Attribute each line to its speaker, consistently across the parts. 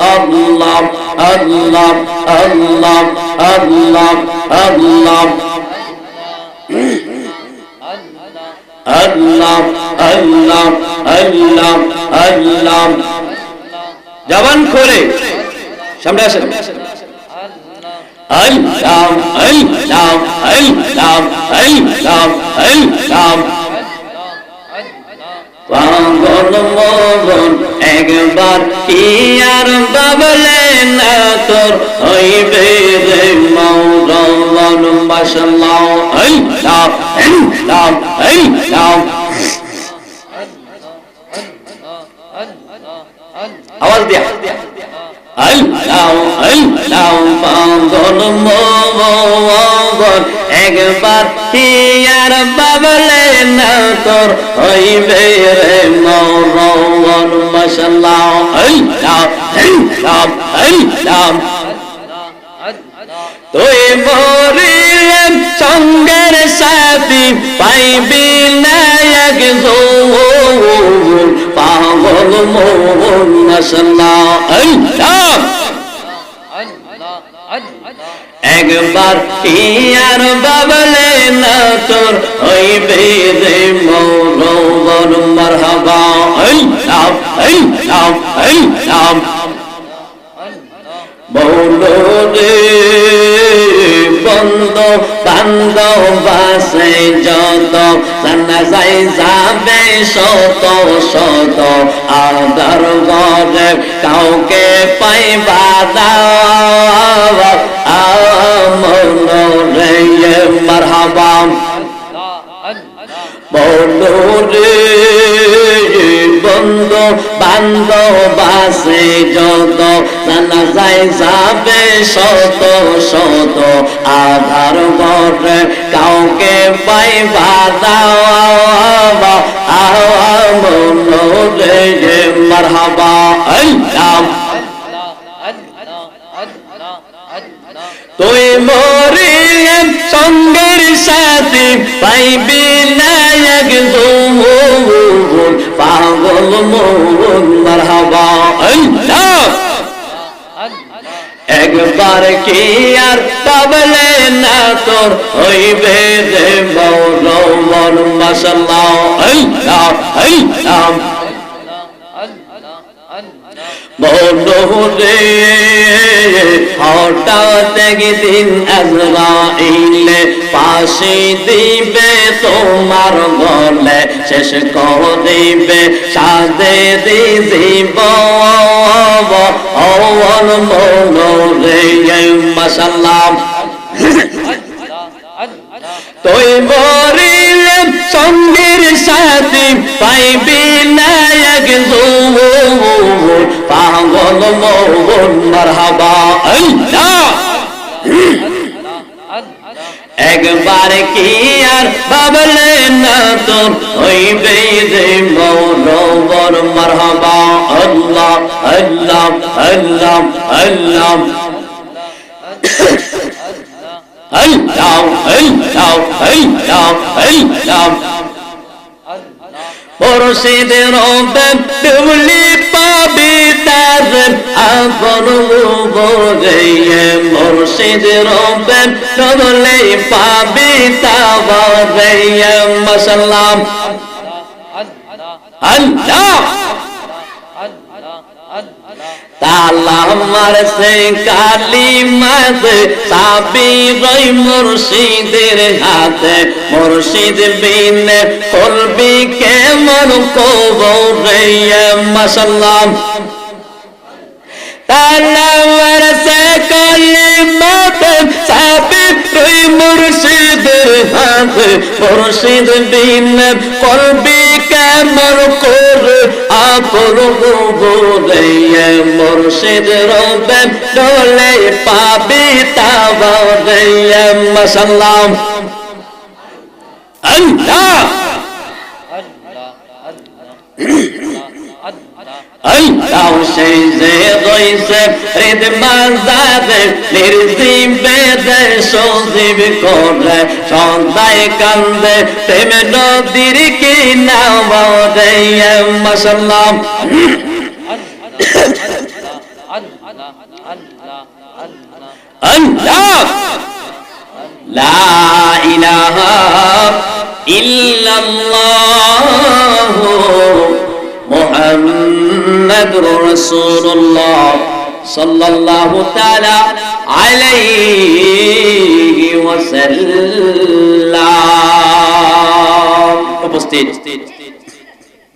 Speaker 1: আল্লাহ আল্লাহ আল্লাহ আল্লাহ আল্লাহ। আল্লাহ আল্লাহ আল্লাহ আল্লাহ। জবান খোলে। সামনে আসেন। আল্লাহ আল্লাহ আল্লাহ আল্লাহ আল্লাহ। পাগল মগন একবার কি আর বাবলে না তোর হইবে রে মৌরমন মাসাল্লাহ হই লাভ হই লাভ হই লাভ আওয়াজ দিয়া। হই লাভ হই লাভ বাঁধন মোমন জীবন একবার হিয়ার বাবলে না তোর হইবে রে মৌরন তুই মরিলেন সঙ্গের সাথে পাইবি পাগল মোহন মশলা একবার আর বাবলে না তোর হইবে রে মৌরবন মারহাবা। আল্লাহ আল্লাহ আল্লাহ বৌলরে বন্ধ বান্ধব বাসে যত। জানা যাই যাবে শত শত। আদার ঘরে কাউকে পাইবা দাও আমরে মারহাবা। বৌলরে বন্ধ বান্ধব বাসে যত জানা যায় যাবে শত শত আধার ঘরে কাউকে পাইবা দাও আমরে মারহাবা। আল্লাহ। তুই মরে সঙ্গের সাথে পাইবি না একদম পাগল মন, মারহাবা। একবার কি আর তবলে না তোর হইবে রে মৌল, মন মশলাও আল্লাহ আল্লাহ। হঠাৎ একদিন আজরাইলে দিবে তোমার গলে শেষ কর দিবে সাদে দি জীব অল মনোরে মাসাল্লাম সঙ্গে পাইবি জুমুর পাগল মোহন মারহাবা আল্লাহ একবার কি আর বাবলে না তোর? হইবে রে মৌলবর মারহাবা, আল্লাহ আল্লাহ আল্লাহ আল্লাহ। আল্লাহ আল্লাহ আল্লাহ আল্লাহ। মুর্শিদের রবে ডুবলি পাবি তার আপন বোঝে মুর্শিদের রবে ডুবলি আল্লাহ। তালা মারছে কালি মাত সাবি রই মুর্শিদের হাতে। মুর্শিদ বিন করবি কেমন কবরে মাসাল্লাম তালা মারছে কালি মাত সাবি রই মুর্শিদের হাতে। মুর্শিদ বিন করবি কেমন করে আপন গোবরে মুর্শিদ রবে ডলে পাবি তাবরে মাসাল্লাম আল্লাহ! الله شیزه دویسه رید مازده نیرزیم بده شوزی بکنه شاندای کنده تیم نو دیری کی
Speaker 2: نو دیه ماشالله
Speaker 1: الله لا اله ইল্লাল্লাহ মুহাম্মাদুর রাসূলুল্লাহ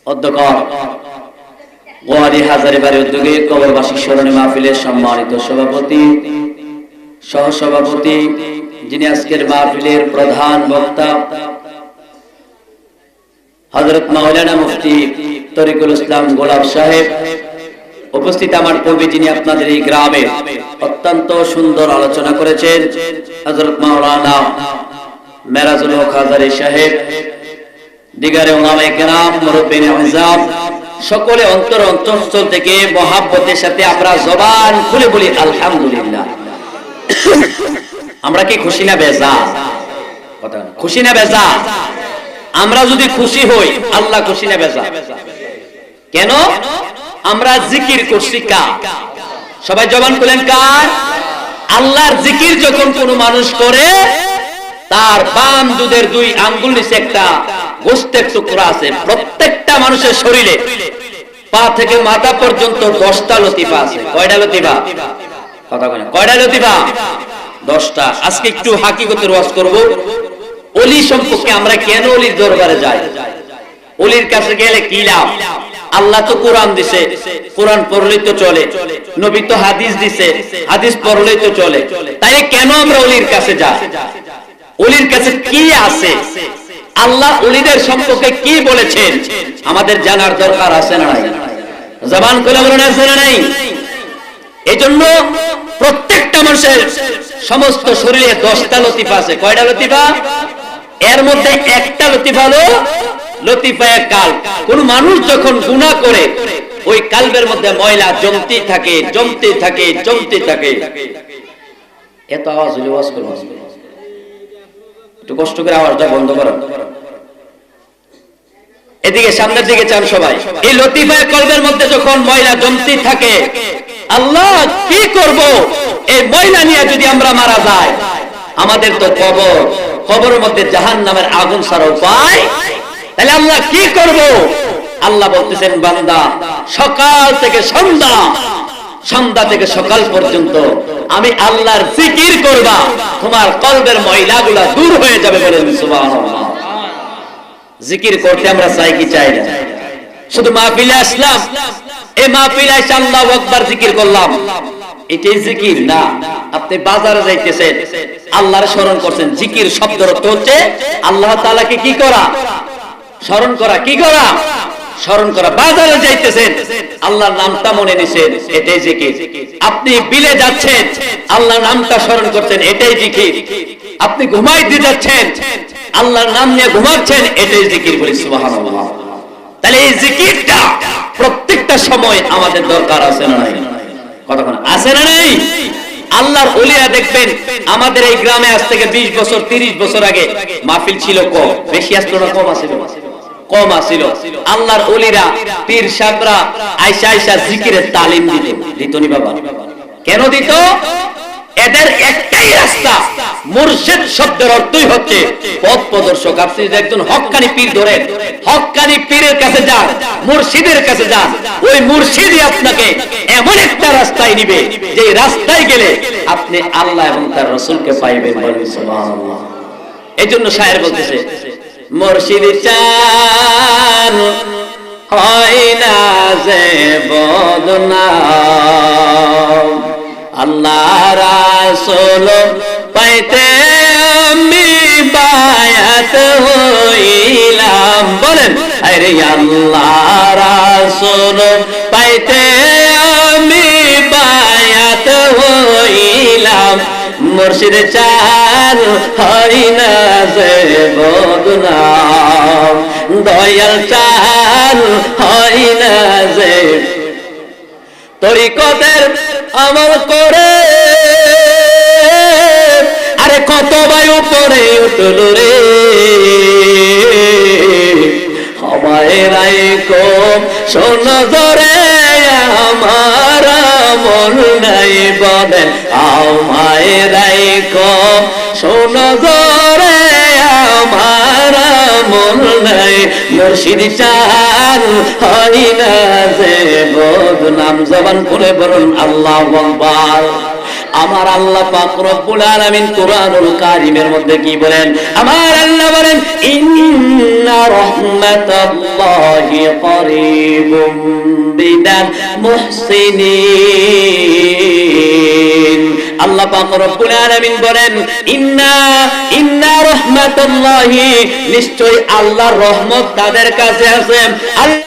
Speaker 1: অধ্যক্ষ গোয়ারি উদ্যোগে কবরবাসী স্মরণী মাহফিলের সম্মানিত সভাপতি, সহসভাপতি, যিনি আজকের মাহফিলের প্রধান বক্তা হজরত মাওলানা মুফতি তরিকুল ইসলাম গোলাপ সাহেব উপস্থিত আমার পূর্বে যিনি আপনাদের এই গ্রামে অত্যন্ত সুন্দর আলোচনা করেছেন হজরত মাওলানা মেরাজুল হক হাজারি সাহেব, দিগারে ওলামায়ে কেরাম, মুরব্বিনে আযম সকলে অন্তর অন্তঃস্থল থেকে মহাব্বতের সাথে আমরা জবান খুলে বলি, আলহামদুলিল্লাহ আমরা কি খুশি না বেজা কথা। খুশি না বেজা আমরা যদি খুশি হই, আল্লাহ খুশি না বেজা। কেন? আমরা জিকির করছি কার? সবাই জবান খুলেন কার? আল্লাহর জিকির যখন কোন মানুষ করে, তার বাম দুধের দুই আঙ্গুল নিচে একটা গোস্তের টুকরা আছে, প্রত্যেকটা মানুষের শরীরে। পা থেকে মাথা পর্যন্ত দশটা লতিফা আছে। কয়টা লতিফা? কথা কয়টা লতিফা? দশটা। আজকে একটু হাকিগতের ওয়াজ করব। অলি সম্পর্কে আমরা কেন অলির দরবারে যাই? অলির কাছে গেলে কি লাভ? আল্লাহ তো কোরআন দিছে, কোরআন পড়লেই তো চলে, নবী তো হাদিস দিছে, হাদিস পড়লেই তো চলে। তাই কেন আমরা অলির কাছে যাই? অলির কাছে কি আছে? আল্লাহ অলিদের সম্পর্কে কি বলেছেন? আমাদের জানার দরকার আছে না নাই? জবান খুলে বলুন, আছে না নাই? এই জন্য প্রত্যেকটা মানুষের সমস্ত শরীরে দশটা লতিফা আছে। কয়টা লতিফা? এর মধ্যে একটা লতিফা হলো লতিফায় কাল। কোন মানুষ যখন গুনাহ করে, ওই কালবের মধ্যে ময়লা জমতে থাকে জমতে থাকে জমতে থাকে। এত আওয়াজ হলে ওয়াজ করব একটু কষ্ট করে আওয়াজটা বন্ধ করো। এদিকে সামনের দিকে চান সবাই। এই লতিফায় কলবের মধ্যে যখন ময়লা জমতে থাকে, আল্লাহ কি করব? এই ময়লা নিয়ে যদি আমরা মারা যাই, আমাদের তো কবর। কবরের মধ্যে জাহান নামের আগুন ছাড়া উপায় তাহলে আল্লাহ কি করব? আল্লাহ বলতেছেন, বান্দা, সকাল থেকে সন্ধ্যা সন্ধ্যা থেকে সকাল পর্যন্ত আমি আল্লাহর জিকির করবা, তোমার কলবের ময়লাগুলা দূর হয়ে যাবে বলেন জিকির করতে আমরা চাই কি চাই না? শুধু মাহফিলে আসলাম, এই মাহফিলে আল্লাহ আকবার জিকির করলাম। এটাই জিকির? না। আপনি বাজারে যাইতেছেন, আল্লাহর স্মরণ করছেন, জিকির শব্দের অর্থ হচ্ছে আল্লাহ তাআলাকে কি করা? স্মরণ করা, কি করা? স্মরণ করা। বাজারে যাইতেছেন, আল্লাহর নামটা মনে নিছেন, এটাই জিকির। আপনি বিলে যাচ্ছেন, আল্লাহর নামটা স্মরণ করছেন, এটাই জিকির। আপনি ঘুমাইতে যাচ্ছেন, আল্লাহর নাম নিয়ে ঘুমাচ্ছেন, এটাই জিকির বলি, সুবহানাল্লাহ। তাহলে এই জিকিরটা প্রত্যেকটা সময় আমাদের দরকার আছে না নাই? কতক্ষণ? আছে না নেই? আল্লাহর ওলিয়া দেখবেন, আমাদের এই গ্রামে আজ থেকে 20 বছর 30 বছর আগে মাহফিল ছিল কম। বেশি আসলো না, কম আসিল। কম আসিল। আল্লাহর ওলিরা, পীর সাবরা আয়সা আয়সা জিকিরের তালিম দিত। বাবা? কেন দিত? এদের একটাই রাস্তা। মুর্শিদ শব্দের অর্থই হচ্ছে পথ প্রদর্শক। আপনি যদি একজন হকানি পীর ধরেন, হকানি পীরের কাছে যান, মুর্শিদের কাছে যান, ওই মুর্শিদই আপনাকে এমন একটা রাস্তায় নিবে যে রাস্তায় গেলে আপনি আল্লাহ এবং তার রসুলকে পাইবেন এই জন্য শায়ের বলতেছে, মুর্শিদ চান হয় না যে বদনাম আল্লাহ রাসূল পাইতে আমি বায়াত হইলাম। বলেন, আরে আল্লাহ রাসূল পাইতে আমি বায়াত হইলাম। মুর্শিদ চার হয় না যে বদনাম দয়াল চার হয় না যে তরিকতের আমল করে। আরে কত ভাই উপরে উঠল রে। আমায় কম সোন ধরে আমার মন নাই বলে। আমায় চার না যে বদনাম জবান করে বলুন, আল্লাহ আকবার। আমার আল্লাহ পাক রব্বুল আলামিন কোরআনুল কারীমের মধ্যে কি বলেন? আমার আল্লাহ বলেন, ইন্না রাহমাতাল্লাহি করিবুম বিদাল মুহসিনিন। আল্লাহ নিশ্চয় আল্লাহর রহমত তাদের কাছে আছে। আল্লাহ